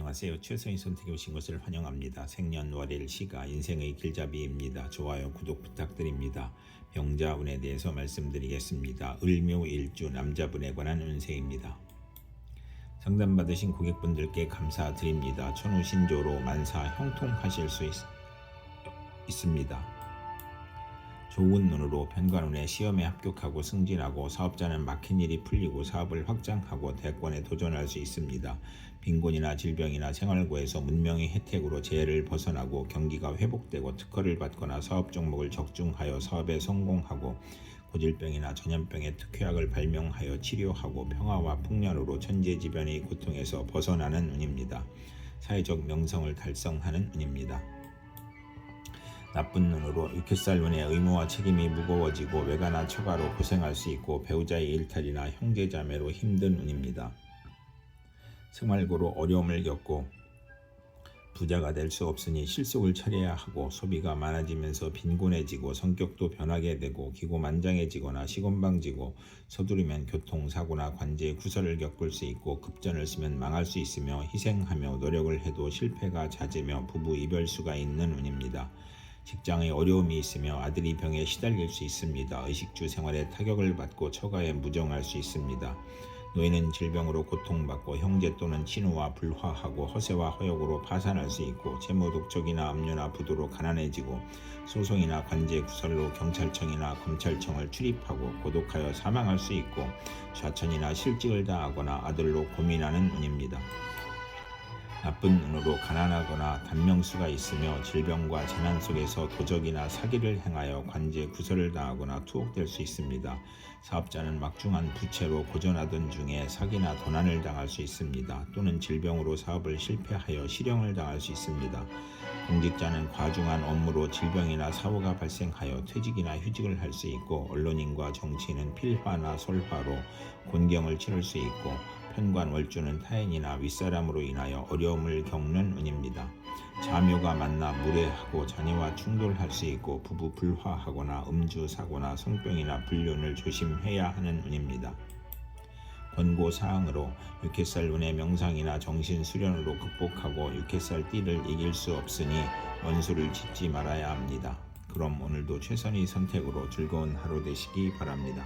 안녕하세요. 최선의 선택해 오신 것을 환영합니다. 생년월일 시가 인생의 길잡이입니다. 좋아요, 구독 부탁드립니다. 병자운에 대해서 말씀드리겠습니다. 을묘일주 남자분에 관한 운세입니다. 상담받으신 고객분들께 감사드립니다. 천우신조로 만사 형통하실 수 있, 있습니다. 좋은 눈으로 편관운에 시험에 합격하고 승진하고 사업자는 막힌 일이 풀리고 사업을 확장하고 대권에 도전할 수 있습니다. 빈곤이나 질병이나 생활고에서 문명의 혜택으로 재해를 벗어나고 경기가 회복되고 특허를 받거나 사업 종목을 적중하여 사업에 성공하고 고질병이나 전염병의 특효약을 발명하여 치료하고 평화와 풍년으로 천재지변의 고통에서 벗어나는 운입니다. 사회적 명성을 달성하는 운입니다. 나쁜 눈으로 육회살운의 의무와 책임이 무거워지고 외가나 처가로 고생할 수 있고 배우자의 일탈이나 형제자매로 힘든 운입니다. 생활고로 어려움을 겪고 부자가 될 수 없으니 실속을 차려야 하고 소비가 많아지면서 빈곤해지고 성격도 변하게 되고 기고만장해지거나 시건방지고 서두르면 교통사고나 관제 구설을 겪을 수 있고 급전을 쓰면 망할 수 있으며 희생하며 노력을 해도 실패가 잦으며 부부 이별수가 있는 운입니다. 직장에 어려움이 있으며 아들이 병에 시달릴 수 있습니다. 의식주 생활에 타격을 받고 처가에 무정할 수 있습니다. 노인은 질병으로 고통받고 형제 또는 친우와 불화하고 허세와 허욕으로 파산할 수 있고 재무 독촉이나 압류나 부도로 가난해지고 소송이나 관제 구설로 경찰청이나 검찰청을 출입하고 고독하여 사망할 수 있고 좌천이나 실직을 당하거나 아들로 고민하는 운입니다. 나쁜 눈으로 가난하거나 단명수가 있으며 질병과 재난 속에서 도적이나 사기를 행하여 관제 구설을 당하거나 투옥될 수 있습니다. 사업자는 막중한 부채로 고전하던 중에 사기나 도난을 당할 수 있습니다. 또는 질병으로 사업을 실패하여 실형을 당할 수 있습니다. 공직자는 과중한 업무로 질병이나 사고가 발생하여 퇴직이나 휴직을 할 수 있고 언론인과 정치인은 필화나 솔화로 곤경을 치를 수 있고 편관 월주는 타인이나 윗사람으로 인하여 어려움을 겪는 운입니다. 자묘가 만나 무례하고 자녀와 충돌할 수 있고 부부 불화하거나 음주 사고나 성병이나 불륜을 조심해야 하는 운입니다. 권고 사항으로 육회살 운의 명상이나 정신 수련으로 극복하고 육회살 띠를 이길 수 없으니 원수를 짓지 말아야 합니다. 그럼 오늘도 최선의 선택으로 즐거운 하루 되시기 바랍니다.